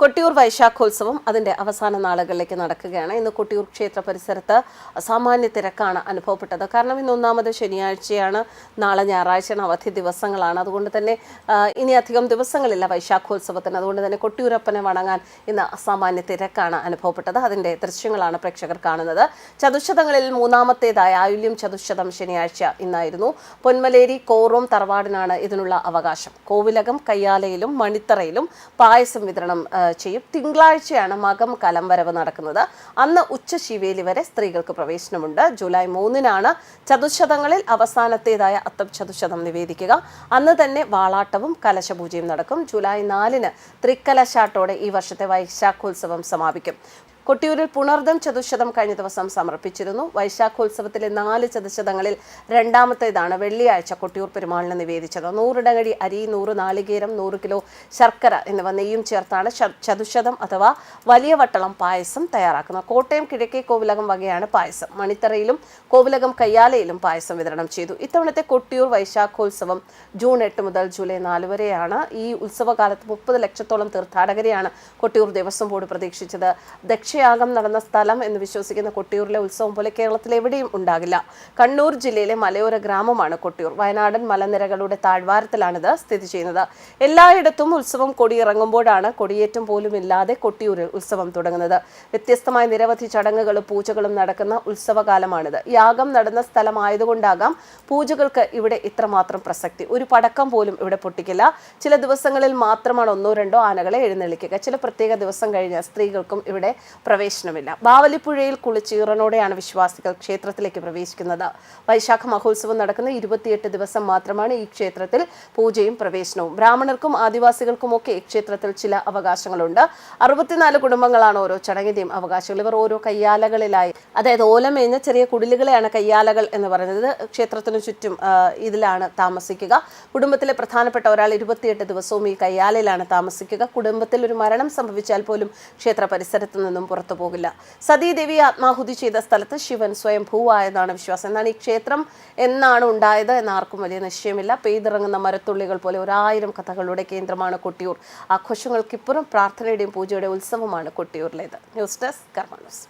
കൊട്ടിയൂർ വൈശാഖോത്സവം അതിന്റെ അവസാന നാളുകളിലേക്ക് നടക്കുകയാണ്. ഇന്ന് കൊട്ടിയൂർ ക്ഷേത്ര പരിസരത്ത് സാമാന്യ തിരക്കാണ് അനുഭവപ്പെട്ടത്. കാരണം ഇന്ന് ഒന്നാമത് ശനിയാഴ്ചയാണ് നാളെ ഞായറാഴ്ചയാണ് അവധി ദിവസങ്ങളാണ്. അതുകൊണ്ട് തന്നെ ഇനി അധികം ദിവസങ്ങളില്ല വൈശാഖോത്സവത്തിന്. അതുകൊണ്ട് തന്നെ കൊട്ടിയൂരപ്പനെ വണങ്ങാൻ ഇന്ന് അസാമാന്യ തിരക്കാണ് അനുഭവപ്പെട്ടത്. അതിന്റെ ദൃശ്യങ്ങളാണ് പ്രേക്ഷകർ കാണുന്നത്. ചതുശതങ്ങളിൽ മൂന്നാമത്തേതായ ആയുല്യം ചതുശതം ശനിയാഴ്ച ഇന്നായിരുന്നു. പൊന്മലേരി കോറോം തറവാടിനാണ് ഇതിനുള്ള അവകാശം. കോവിലകം കയ്യാലയിലും മണിത്തറയിലും പായസം വിതരണം ചെയ്യും. തിങ്കളാഴ്ചയാണ് മകം കലംവരവ് നടക്കുന്നത്. അന്ന് ഉച്ച ശിവേലി വരെ സ്ത്രീകൾക്ക് പ്രവേശനമുണ്ട്. ജൂലൈ മൂന്നിനാണ് ചതുശതങ്ങളിൽ അവസാനത്തേതായ അത്തം ചതുശതം നിവേദിക്കുക. അന്ന് തന്നെ വാളാട്ടവും കലശപൂജയും നടക്കും. ജൂലൈ നാലിന് തൃക്കലശാട്ടോടെ ഈ വർഷത്തെ വൈശാഖോത്സവം സമാപിക്കും. കൊട്ടിയൂരിൽ പുണർദം ചതുശതം കഴിഞ്ഞ ദിവസം സമർപ്പിച്ചിരുന്നു. വൈശാഖോത്സവത്തിലെ നാല് ചതുശതങ്ങളിൽ രണ്ടാമത്തേതാണ് വെള്ളിയാഴ്ച കൊട്ടിയൂർ പെരുമാളിന് നിവേദിച്ചത്. നൂറിടങ്ങഴി അരി നൂറ് നാളികേരം നൂറ് കിലോ ശർക്കര എന്നിവ നെയ്യും ചേർത്താണ് ചതുശതം അഥവാ വലിയ വട്ടളം പായസം തയ്യാറാക്കുന്നത്. കോട്ടയം കിഴക്കേ കോവിലകം വകയാണ് പായസം. മണിത്തറയിലും കോവിലകം കയ്യാലയിലും പായസം വിതരണം ചെയ്തു. ഇത്തവണത്തെ കൊട്ടിയൂർ വൈശാഖോത്സവം ജൂൺ എട്ട് മുതൽ ജൂലൈ നാല് വരെയാണ്. ഈ ഉത്സവകാലത്ത് മുപ്പത് ലക്ഷത്തോളം തീർത്ഥാടകരെയാണ് കൊട്ടിയൂർ ദേവസ്വം ബോർഡ് പ്രതീക്ഷിച്ചത്. ദക്ഷയാഗം നടന്ന സ്ഥലം എന്ന് വിശ്വസിക്കുന്ന കൊട്ടിയൂരിലെ ഉത്സവം പോലെ കേരളത്തിൽ എവിടെയും ഉണ്ടാകില്ല. കണ്ണൂർ ജില്ലയിലെ മലയോര ഗ്രാമമാണ് കൊട്ടിയൂർ. വയനാടൻ മലനിരകളുടെ താഴ്വാരത്തിലാണിത് സ്ഥിതി ചെയ്യുന്നത്. എല്ലായിടത്തും ഉത്സവം കൊടിയിറങ്ങുമ്പോഴാണ് കൊടിയേറ്റം പോലും ഇല്ലാതെ കൊട്ടിയൂരിൽ ഉത്സവം തുടങ്ങുന്നത്. വ്യത്യസ്തമായ നിരവധി ചടങ്ങുകളും പൂജകളും നടക്കുന്ന ഉത്സവകാലമാണിത്. യാഗം നടന്ന സ്ഥലമായതുകൊണ്ടാകാം പൂജകൾക്ക് ഇവിടെ ഇത്രമാത്രം പ്രസക്തി. ഒരു പടക്കം പോലും ഇവിടെ പൊട്ടിക്കില്ല. ചില ദിവസങ്ങളിൽ മാത്രമാണ് ഒന്നോ രണ്ടോ ആനകളെ എഴുന്നള്ളിക്കുക. ചില പ്രത്യേക ദിവസം കഴിഞ്ഞ സ്ത്രീകൾക്കും ഇവിടെ പ്രവേശനമില്ല. ബാവലിപ്പുഴയിൽ കുളിച്ചീറനോടെയാണ് വിശ്വാസികൾ ക്ഷേത്രത്തിലേക്ക് പ്രവേശിക്കുന്നത്. വൈശാഖ മഹോത്സവം നടക്കുന്ന ഇരുപത്തിയെട്ട് ദിവസം മാത്രമാണ് ഈ ക്ഷേത്രത്തിൽ പൂജയും പ്രവേശനവും. ബ്രാഹ്മണർക്കും ആദിവാസികൾക്കുമൊക്കെ ക്ഷേത്രത്തിൽ ചില അവകാശങ്ങളുണ്ട്. അറുപത്തിനാല് കുടുംബങ്ങളാണ് ഓരോ ചടങ്ങിന്റെയും അവകാശികൾ ഇവർ ഓരോ കയ്യാലകളിലായി അതായത് ഓലമേഞ്ഞ ചെറിയ കുടിലുകളെയാണ് കയ്യാലകൾ എന്ന് പറയുന്നത്. ക്ഷേത്രത്തിനു ചുറ്റും ഇതിലാണ് താമസിക്കുക. കുടുംബത്തിലെ പ്രധാനപ്പെട്ട ഒരാൾ ഇരുപത്തിയെട്ട് ദിവസവും ഈ കയ്യാലയിലാണ് താമസിക്കുക. കുടുംബത്തിൽ ഒരു മരണം സംഭവിച്ചാൽ പോലും ക്ഷേത്ര പരിസരത്ത് നിന്നും പുറത്തു പോകില്ല. സതീദേവി ആത്മാഹുതി ചെയ്ത സ്ഥലത്ത് ശിവൻ സ്വയം ഭൂവായതാണ് വിശ്വാസം. എന്നാണ് ഈ ക്ഷേത്രം? എന്നാണ് ഉണ്ടായത് എന്ന് ആർക്കും വലിയ നിശ്ചയമില്ല. പെയ്തിറങ്ങുന്ന മരത്തുള്ളികൾ പോലെ ഒരായിരം കഥകളുടെ കേന്ദ്രമാണ് കൊട്ടിയൂർ. ആഘോഷങ്ങൾക്കിപ്പുറം പ്രാർത്ഥനയുടെയും പൂജയുടെ ഉത്സവമാണ് കൊട്ടിയൂരിലേത്. News desk Karma news.